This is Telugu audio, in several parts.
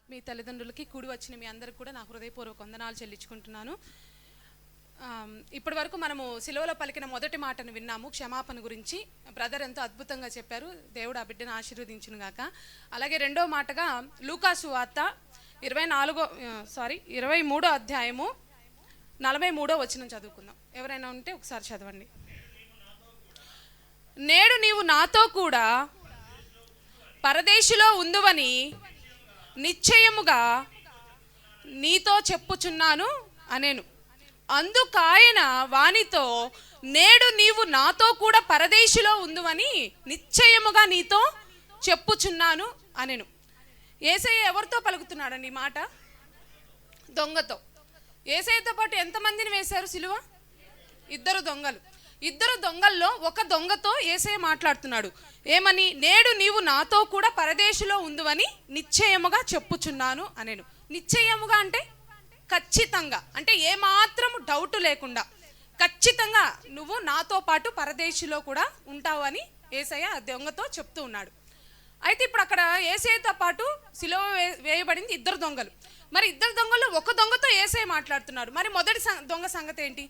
ఆత్మీయ తల్లిదండ్రులకి కూడి వచ్చిన మీ అందరికి కూడా నా హృదయపూర్వక వందనాలు చెల్లించుకుంటున్నాను. ఇప్పటి వరకు మనము సిలువలో పలికిన మొదటి మాటను విన్నాము క్షమాపణ గురించి. బ్రదర్ ఎంతో అద్భుతంగా చెప్పారు దేవుడు ఆ బిడ్డను ఆశీర్వదించును గాక అలాగే రెండో మాటగా లూకాసు వార్త ఇరవై నాలుగో సారీ ఇరవై మూడో అధ్యాయము నలభై మూడో వచనం చదువుకుందాం. ఎవరైనా ఉంటే ఒకసారి చదవండి. నేడు నీవు నాతో కూడా పరదేశిలో ఉందువని నిశ్చయముగా నీతో చెప్పుచున్నాను అనేను. అందుకాయన వానితో నేడు నీవు నాతో కూడా పరదేశిలో ఉందువని నిశ్చయముగా నీతో చెప్పుచున్నాను అనేను. ఏసయ్య ఎవరితో పలుకుతున్నాడండి ఈ మాట? దొంగతో. ఏసయ్యతో పాటు ఎంతమందిని వేశారు సిలువ? ఇద్దరు దొంగలు. ఇద్దరు దొంగల్లో ఒక దొంగతో ఏసే మాట్లాడుతున్నాడు. ఏమని? నేడు నీవు నాతో కూడా పరదేశిలో ఉందువని నిశ్చయముగా చెప్పుచున్నాను అనేను. నిశ్చయముగా అంటే ఖచ్చితంగా. అంటే ఏమాత్రం డౌట్ లేకుండా. ఖచ్చితంగా నువ్వు నాతో పాటు పరదేశిలో కూడా ఉంటావు అని ఏసయ్య ఆ దొంగతో చెప్తూ ఉన్నాడు. అయితే ఇప్పుడు అక్కడ ఏసఐతో పాటు సిలువ వే- వేయబడింది ఇద్దరు దొంగలు. మరి ఇద్దరు దొంగలు ఒక దొంగతో ఏసఐ మాట్లాడుతున్నారు మరి మొదటి సం- దొంగ సంగతి ఏంటి?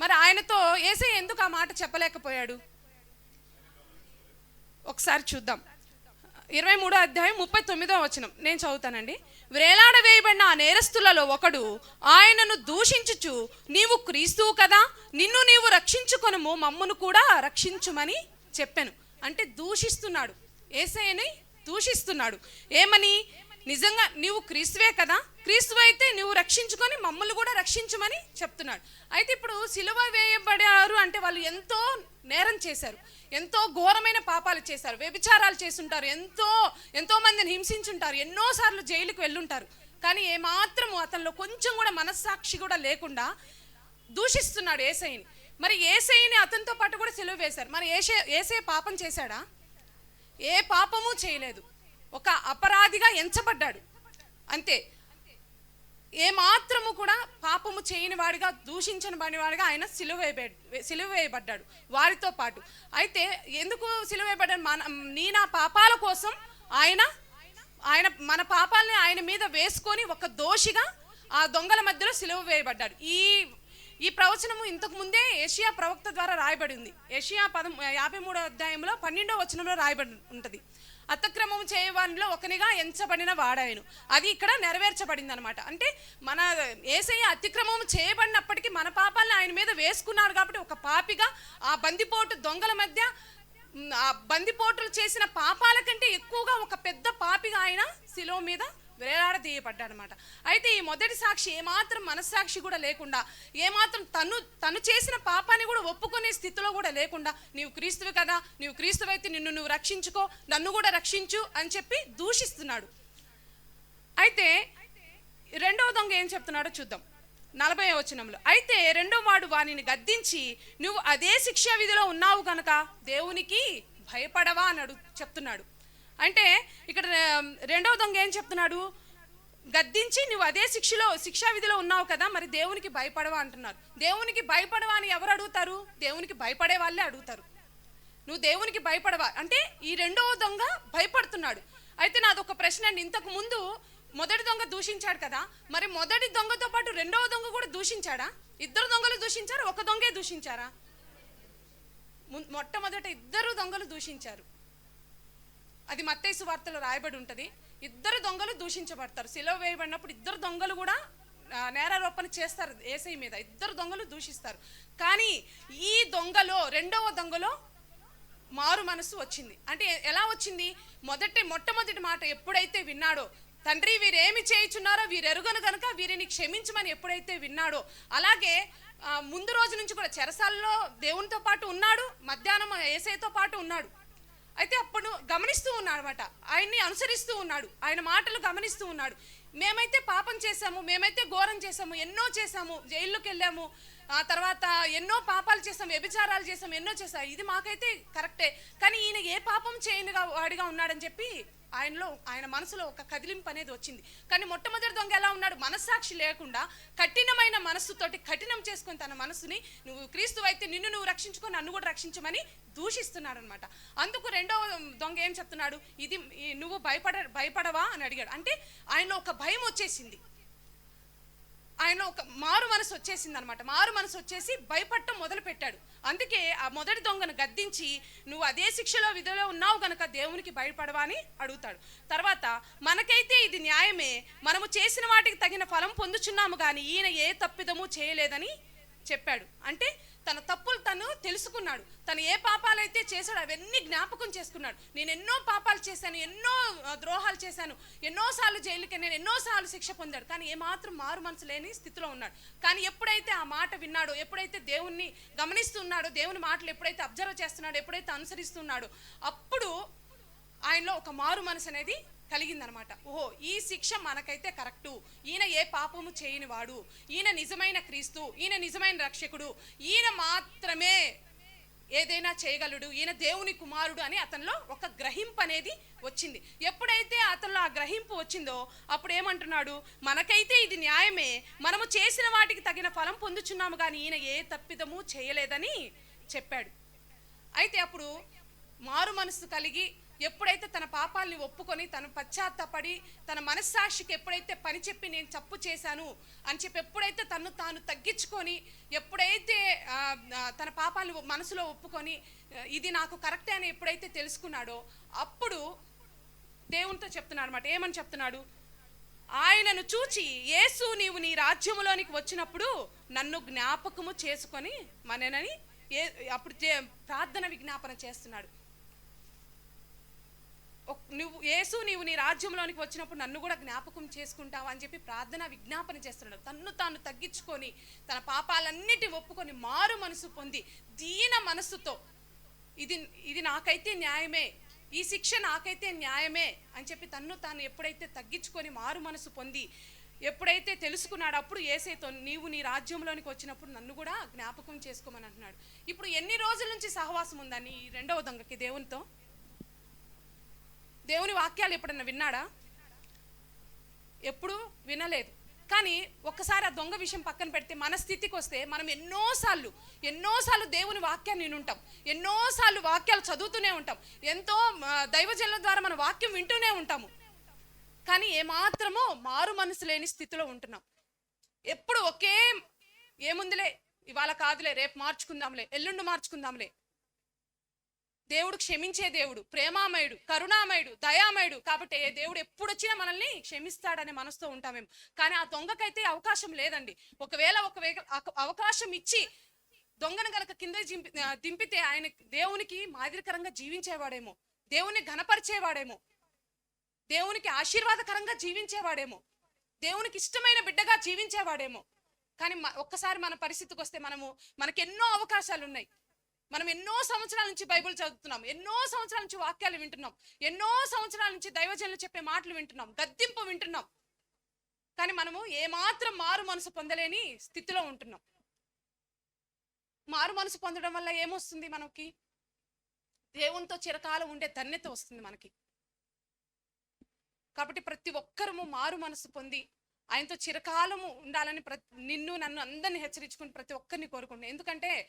మరి ఆయనతో ఏసై ఎందుకు ఆ మాట చెప్పలేకపోయాడు? ఒకసారి చూద్దాం. ఇరవై మూడో అధ్యాయం ముప్పై తొమ్మిదో వచనం. నేను చదువుతానండి. వేలాడ వేయబడిన ఆ నేరస్తులలో ఒకడు ఆయనను దూషించుచు నీవు క్రీస్తువు కదా నిన్ను నీవు రక్షించుకొనుము మమ్మును కూడా రక్షించుమని చెప్పాను. అంటే దూషిస్తున్నాడు. ఏసైని దూషిస్తున్నాడు. ఏమని? నిజంగా నీవు క్రీస్తువే కదా? క్రీస్తు అయితే నువ్వు రక్షించుకొని మమ్మల్ని కూడా రక్షించమని చెప్తున్నాడు. అయితే ఇప్పుడు సిలువ వేయబడారు అంటే వాళ్ళు ఎంతో నేరం చేశారు. ఎంతో ఘోరమైన పాపాలు చేశారు. వ్యభిచారాలు చేస్తుంటారు. ఎంతో ఎంతో మందిని హింసించుంటారు. ఎన్నోసార్లు జైలుకు వెళ్ళుంటారు. కానీ ఏమాత్రము అతనిలో కొంచెం కూడా మనస్సాక్షి కూడా లేకుండా దూషిస్తున్నాడు ఏసైని. మరి ఏసైని అతనితో పాటు కూడా సెలవు వేశారు. మరి ఏసే ఏసే పాపం చేశాడా? ఏ పాపము చేయలేదు. ఒక అపరాధిగా ఎంచబడ్డాడు. అంతే. ఏమాత్రము కూడా పాపము చేయని వాడిగా దూషించని వాడిగా ఆయన సిలువ సిలువ వేయబడ్డాడు వారితో పాటు. అయితే ఎందుకు సిలువ వేయబడ్డాడు మన నీ నా పాపాల కోసం ఆయన ఆయన మన పాపాలని ఆయన మీద వేసుకొని ఒక దోషిగా ఆ దొంగల మధ్యలో సిలువ వేయబడ్డాడు ఈ ఈ ప్రవచనము ఇంతకు ముందే ఏషియా ప్రవక్త ద్వారా రాయబడి ఉంది ఏషియా పదం యాభై మూడో అధ్యాయంలో పన్నెండో వచనంలో రాయబడి ఉంటుంది. అతక్రమం చేయవానిలో ఒకనిగా ఎంచబడిన వాడాయను అది ఇక్కడ నెరవేర్చబడింది అనమాట అంటే మన ఏసయ్య అతిక్రమం చేయబడినప్పటికీ మన పాపాలను ఆయన మీద వేసుకున్నాడు కాబట్టి ఒక పాపిగా ఆ బందిపోటు దొంగల మధ్య ఆ బందిపోటులు చేసిన పాపాల కంటే ఎక్కువగా ఒక పెద్ద పాపిగా ఆయన శిలో మీద వేలాడదీయబడ్డాడనమాట అయితే ఈ మొదటి సాక్షి ఏమాత్రం మనస్సాక్షి కూడా లేకుండా ఏమాత్రం తను తను చేసిన పాపాన్ని కూడా ఒప్పుకునే స్థితిలో కూడా లేకుండా నీవు క్రీస్తువు కదా నీవు క్రీస్తువైతే నిన్ను నువ్వు రక్షించుకో నన్ను కూడా రక్షించు అని చెప్పి దూషిస్తున్నాడు. అయితే రెండవ దొంగ ఏం చెప్తున్నాడో చూద్దాం. నలభై వచనంలో అయితే రెండో వాడు వానిని గద్దించి నువ్వు అదే శిక్షా విధిలో ఉన్నావు కనుక దేవునికి భయపడవా అని అడు చెప్తున్నాడు. అంటే ఇక్కడ రెండవ దొంగ ఏం చెప్తున్నాడు? గద్దించి నువ్వు అదే శిక్షలో శిక్షా విధిలో ఉన్నావు కదా మరి దేవునికి భయపడవా అంటున్నారు. దేవునికి భయపడవా అని ఎవరు అడుగుతారు? దేవునికి భయపడే వాళ్ళే అడుగుతారు. నువ్వు దేవునికి భయపడవా? అంటే ఈ రెండవ దొంగ భయపడుతున్నాడు. అయితే నాది ఒక ప్రశ్న అండి. ఇంతకు ముందు మొదటి దొంగ దూషించాడు కదా మరి మొదటి దొంగతో పాటు రెండవ దొంగ కూడా దూషించాడా? ఇద్దరు దొంగలు దూషించారు? ఒక దొంగే దూషించారా? మొట్టమొదట ఇద్దరు దొంగలు దూషించారు. అది మత్తైసు వార్తలో రాయబడి ఉంటుంది. ఇద్దరు దొంగలు దూషించబడతారు. సిలువ వేయబడినప్పుడు ఇద్దరు దొంగలు కూడా నేరారోపణ చేస్తారు ఏసై మీద. ఇద్దరు దొంగలు దూషిస్తారు. కానీ ఈ దొంగలో రెండవ దొంగలో మారు మనసు వచ్చింది. అంటే ఎలా వచ్చింది? మొదటి మొట్టమొదటి మాట ఎప్పుడైతే విన్నాడో తండ్రి వీరేమి చేయుచున్నారో వీరెరుగను కనుక వీరిని క్షమించమని ఎప్పుడైతే విన్నాడో అలాగే ముందు రోజు నుంచి కూడా చెరసాల్లో దేవునితో పాటు ఉన్నాడు మధ్యాహ్నం ఏసైతో పాటు ఉన్నాడు. అయితే అప్పుడు గమనిస్తూ ఉన్నాడు అనమాట ఆయన్ని అనుసరిస్తూ ఉన్నాడు. ఆయన మాటలు గమనిస్తూ ఉన్నాడు. మేమైతే పాపం చేశాము మేమైతే ఘోరం చేశాము ఎన్నో చేశాము జైల్లోకి వెళ్ళాము ఆ తర్వాత ఎన్నో పాపాలు చేసాం వ్యభిచారాలు చేసాం ఎన్నో చేసాం ఇది మాకైతే కరెక్టే. కానీ ఈయన ఏ పాపం చేయనిగా వాడిగా ఉన్నాడని చెప్పి ఆయనలో ఆయన మనసులో ఒక కదిలింపు అనేది వచ్చింది. కానీ మొట్టమొదటి దొంగ ఎలా ఉన్నాడు? మనస్సాక్షి లేకుండా కఠినమైన మనస్సుతోటి కఠినం చేసుకుని తన మనసుని నువ్వు క్రీస్తు అయితే నిన్ను నువ్వు రక్షించుకొని నన్ను కూడా రక్షించమని దూషిస్తున్నాడు అనమాట అందుకు రెండవ దొంగ ఏం చెప్తున్నాడు? ఇది నువ్వు భయపడ భయపడవా? అని అడిగాడు. అంటే ఆయనలో ఒక భయం వచ్చేసింది. ఆయన ఒక మారు మనసు వచ్చేసింది అనమాట మారు మనసు వచ్చేసి భయపడటం మొదలు పెట్టాడు అందుకే ఆ మొదటి దొంగను గద్దించి నువ్వు అదే శిక్షలో విధిలో ఉన్నావు గనక దేవునికి భయపడవా అని అడుగుతాడు. తర్వాత మనకైతే ఇది న్యాయమే. మనము చేసిన వాటికి తగిన ఫలం పొందుచున్నాము కానీ ఈయన ఏ తప్పిదము చేయలేదని చెప్పాడు. అంటే తన తప్పులు తను తెలుసుకున్నాడు. తను ఏ పాపాలైతే చేశాడో అవన్నీ జ్ఞాపకం చేసుకున్నాడు. నేను ఎన్నో పాపాలు చేశాను ఎన్నో ద్రోహాలు చేశాను ఎన్నోసార్లు జైలుకి నేను ఎన్నోసార్లు శిక్ష పొందాడు. కానీ ఏమాత్రం మారు మనసు లేని స్థితిలో ఉన్నాడు. కానీ ఎప్పుడైతే ఆ మాట విన్నాడో ఎప్పుడైతే దేవుణ్ణి గమనిస్తున్నాడో దేవుని మాటలు ఎప్పుడైతే అబ్జర్వ్ చేస్తున్నాడో ఎప్పుడైతే అనుసరిస్తున్నాడో అప్పుడు ఆయనలో ఒక మారు మనసు అనేది కలిగిందనమాట. ఓహో ఈ శిక్ష మనకైతే కరెక్టు. ఈయన ఏ పాపము చేయని వాడు. ఈయన నిజమైన క్రీస్తు ఈయన నిజమైన రక్షకుడు. ఈయన మాత్రమే ఏదైనా చేయగలడు. ఈయన దేవుని కుమారుడు అని అతనిలో ఒక గ్రహింపు అనేది వచ్చింది. ఎప్పుడైతే అతనిలో ఆ గ్రహింపు వచ్చిందో అప్పుడు ఏమంటున్నాడు? మనకైతే ఇది న్యాయమే. మనము చేసిన వాటికి తగిన ఫలం పొందుచున్నాము కానీ ఈయన ఏ తప్పిదము చేయలేదని చెప్పాడు. అయితే అప్పుడు మారు మనసు కలిగి ఎప్పుడైతే తన పాపాలని ఒప్పుకొని తను పశ్చాత్తపడి తన మనస్సాక్షికి ఎప్పుడైతే పని చెప్పి నేను తప్పు చేశాను అని చెప్పి ఎప్పుడైతే తను తాను తగ్గించుకొని ఎప్పుడైతే తన పాపాలను మనసులో ఒప్పుకొని ఇది నాకు కరెక్టే అని ఎప్పుడైతే తెలుసుకున్నాడో అప్పుడు దేవునితో చెప్తున్నాడు అనమాట ఏమని చెప్తున్నాడు? ఆయనను చూచి యేసు నీవు నీ రాజ్యములోనికి వచ్చినప్పుడు నన్ను జ్ఞాపకము చేసుకొని మననని ఏ అప్పుడు ప్రార్థన విజ్ఞాపన చేస్తున్నాడు. నువ్వు యేసు నీవు నీ రాజ్యంలోనికి వచ్చినప్పుడు నన్ను కూడా జ్ఞాపకం చేసుకుంటావు అని చెప్పి ప్రార్థన విజ్ఞాపన చేస్తున్నాడు. తన్ను తాను తగ్గించుకొని తన పాపాలన్నిటి ఒప్పుకొని మారు మనసు పొంది దీన మనసుతో ఇది ఇది నాకైతే న్యాయమే ఈ శిక్ష నాకైతే న్యాయమే అని చెప్పి తన్ను తాను ఎప్పుడైతే తగ్గించుకొని మారు మనసు పొంది ఎప్పుడైతే తెలుసుకున్నాడు అప్పుడు ఏసైతో నీవు నీ రాజ్యంలోనికి వచ్చినప్పుడు నన్ను కూడా జ్ఞాపకం చేసుకోమని అంటున్నాడు. ఇప్పుడు ఎన్ని రోజుల నుంచి సహవాసం ఉందని ఈ రెండవ దొంగకి దేవునితో? దేవుని వాక్యాలు ఎప్పుడన్నా విన్నాడా? ఎప్పుడు వినలేదు. కానీ ఒక్కసారి ఆ దొంగ విషయం పక్కన పెడితే మన స్థితికి వస్తే మనం ఎన్నోసార్లు ఎన్నోసార్లు దేవుని వాక్యాన్ని వినుంటాం. ఎన్నోసార్లు వాక్యాలు చదువుతూనే ఉంటాం. ఎంతో దైవజనుల ద్వారా మన వాక్యం వింటూనే ఉంటాము. కానీ ఏమాత్రమో మారు మనసు లేని స్థితిలో ఉంటున్నాం. ఎప్పుడు ఒకే ఏముందిలే ఇవాళ కాదులే రేపు మార్చుకుందాంలే ఎల్లుండి మార్చుకుందాంలే. దేవుడు క్షమించే దేవుడు ప్రేమామయుడు కరుణామయుడు దయామయుడు. కాబట్టి ఏ దేవుడు ఎప్పుడు వచ్చినా మనల్ని క్షమిస్తాడనే మనసుతో ఉంటామేమి కానీ ఆ దొంగకైతే అవకాశం లేదండి. ఒకవేళ ఒకవేళ అవకాశం ఇచ్చి దొంగను గనక కింద దింపితే ఆయన దేవునికి మాదిరికరంగా జీవించేవాడేమో. దేవుని ఘనపరిచేవాడేమో. దేవునికి ఆశీర్వాదకరంగా జీవించేవాడేమో. దేవునికి ఇష్టమైన బిడ్డగా జీవించేవాడేమో. కానీ ఒక్కసారి మన పరిస్థితికి వస్తే మనము మనకెన్నో ఎన్నో అవకాశాలు ఉన్నాయి మనం ఎన్నో సంవత్సరాల నుంచి బైబిల్ చదువుతున్నాం ఎన్నో సంవత్సరాల నుంచి వాక్యాలు వింటున్నాం ఎన్నో సంవత్సరాల నుంచి దైవజనులు చెప్పే మాటలు వింటున్నాం గద్దింపు వింటున్నాం. కానీ మనము ఏమాత్రం మారు మనసు పొందలేని స్థితిలో ఉంటున్నాం. మారు మనసు పొందడం వల్ల ఏమొస్తుంది మనకి? దేవునితో చిరకాలం ఉండే ధన్యత వస్తుంది మనకి. కాబట్టి ప్రతి ఒక్కరము మారు మనసు పొంది ఆయనతో చిరకాలము ఉండాలని ప్రతి నిన్ను నన్ను అందరిని హెచ్చరించుకుని ప్రతి ఒక్కరిని కోరుకుంటున్నాను ఎందుకంటే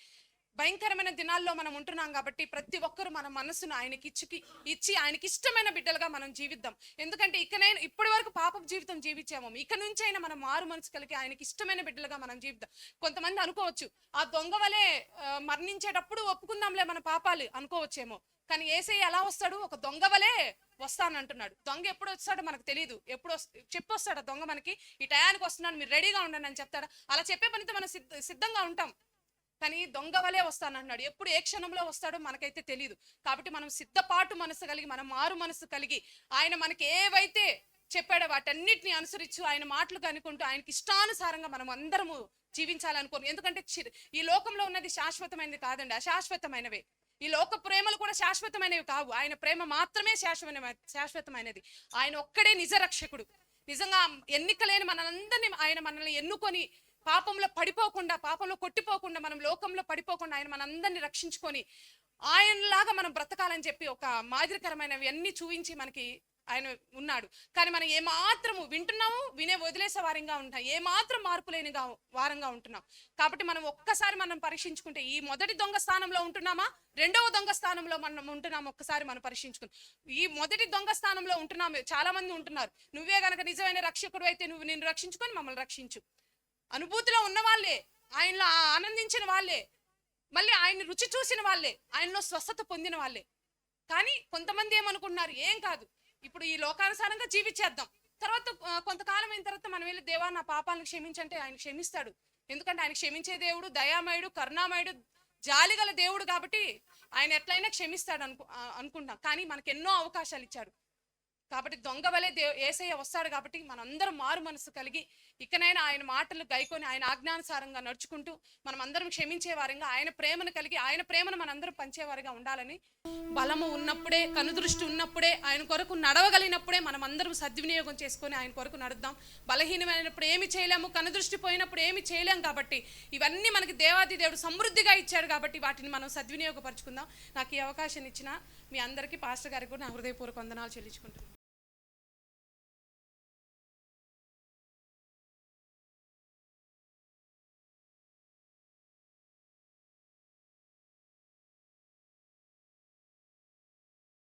భయంకరమైన దినాల్లో మనం ఉంటున్నాం కాబట్టి ప్రతి ఒక్కరు మన మనసును ఆయనకి ఇచ్చి ఇచ్చి ఆయనకి ఇష్టమైన బిడ్డలుగా మనం జీవిద్దాం. ఎందుకంటే ఇకనైనా ఇప్పటి వరకు పాపపు జీవితం జీవించాము. ఇక నుంచి అయినా మనం మారు మనసు కలిగి ఆయనకి ఇష్టమైన బిడ్డలుగా మనం జీవిద్దాం. కొంతమంది అనుకోవచ్చు ఆ దొంగ వలె మరణించేటప్పుడు ఒప్పుకుందాంలే మన పాపాలు అనుకోవచ్చేమో. కానీ ఏసై ఎలా వస్తాడు? ఒక దొంగ వలె వస్తానంటున్నాడు. దొంగ ఎప్పుడు వస్తాడో మనకు తెలియదు ఎప్పుడు చెప్పి వస్తాడు దొంగ మనకి ఈ టయానికి వస్తున్నాడు మీరు రెడీగా ఉండండి అని చెప్తాడా. అలా చెప్పే పనితో మనం సిద్ధంగా ఉంటాం. కానీ దొంగ వలే వస్తానంటున్నాడు. ఎప్పుడు ఏ క్షణంలో వస్తాడో మనకైతే తెలియదు కాబట్టి మనం సిద్ధపాటు మనసు కలిగి మనం మారు మనసు కలిగి ఆయన మనకి ఏవైతే చెప్పాడో వాటన్నిటిని అనుసరించు ఆయన మాటలు కనుకుంటూ ఆయనకి ఇష్టానుసారంగా మనం అందరము జీవించాలనుకోను. ఎందుకంటే ఈ లోకంలో ఉన్నది శాశ్వతమైనది కాదండి అశాశ్వతమైనవే. ఈ లోక ప్రేమలు కూడా శాశ్వతమైనవి కావు. ఆయన ప్రేమ మాత్రమే శాశ్వతమైన శాశ్వతమైనది. ఆయన ఒక్కడే నిజ రక్షకుడు నిజంగా ఎన్నికలేని మనందరినీ ఆయన మనల్ని ఎన్నుకొని పాపంలో పడిపోకుండా పాపంలో కొట్టిపోకుండా మనం లోకంలో పడిపోకుండా ఆయన మనందరినీ రక్షించుకొని ఆయనలాగా మనం బ్రతకాలని చెప్పి ఒక మాదిరికరమైనవి అన్ని చూపించి మనకి ఆయన ఉన్నాడు. కానీ మనం ఏమాత్రము వింటున్నాము వినే వదిలేసే వారంగా ఉంటాం ఏమాత్రం మార్పు లేని వారంగా ఉంటున్నాం. కాబట్టి మనం ఒక్కసారి మనం పరీక్షించుకుంటే ఈ మొదటి దొంగ స్థానంలో ఉంటున్నామా? రెండవ దొంగ స్థానంలో మనం ఉంటున్నాము? ఒక్కసారి మనం పరీక్షించుకుని ఈ మొదటి దొంగ స్థానంలో ఉంటున్నాం చాలా మంది ఉంటున్నారు. నువ్వే గనక నిజమైన రక్షకుడు అయితే నువ్వు నిన్ను రక్షించుకొని మమ్మల్ని రక్షించు. అనుభూతిలో ఉన్న వాళ్ళే. ఆయనలో ఆనందించిన వాళ్ళే. మళ్ళీ ఆయన రుచి చూసిన వాళ్ళే. ఆయనలో స్వస్థత పొందిన వాళ్ళే. కానీ కొంతమంది ఏమనుకుంటున్నారు? ఏం కాదు. ఇప్పుడు ఈ లోకానుసారంగా జీవించేద్దాం. తర్వాత కొంతకాలం అయిన తర్వాత మనం వెళ్ళి దేవా నా పాపాలను క్షమించంటే ఆయన క్షమిస్తాడు. ఎందుకంటే ఆయన క్షమించే దేవుడు దయామయుడు కరుణామయుడు జాలిగల దేవుడు కాబట్టి ఆయన ఎట్లయినా క్షమిస్తాడు అనుకు అనుకుంటాం కానీ మనకు ఎన్నో అవకాశాలు ఇచ్చాడు. కాబట్టి దొంగ వలె దే ఏసయ్య వస్తాడు కాబట్టి మనందరం మారు మనసు కలిగి ఇకనైనా ఆయన మాటలు గైకొని ఆయన ఆజ్ఞానుసారంగా నడుచుకుంటూ మనం అందరం క్షమించే వారంగా ఆయన ప్రేమను కలిగి ఆయన ప్రేమను మనందరం పంచేవారుగా ఉండాలని బలము ఉన్నప్పుడే కనుదృష్టి ఉన్నప్పుడే ఆయన కొరకు నడవగలిగినప్పుడే మనం అందరం సద్వినియోగం చేసుకొని ఆయన కొరకు నడుద్దాం. బలహీనమైనప్పుడు ఏమి చేయలేము కనుదృష్టి పోయినప్పుడు ఏమి చేయలేం కాబట్టి ఇవన్నీ మనకి దేవాది దేవుడు సమృద్ధిగా ఇచ్చాడు కాబట్టి వాటిని మనం సద్వినియోగపరచుకుందాం. నాకు ఈ అవకాశం ఇచ్చిన మీ అందరికీ పాస్టర్ గారికి కూడా నా హృదయపూర్వక వందనాలు చెల్లించుకుంటున్నాను.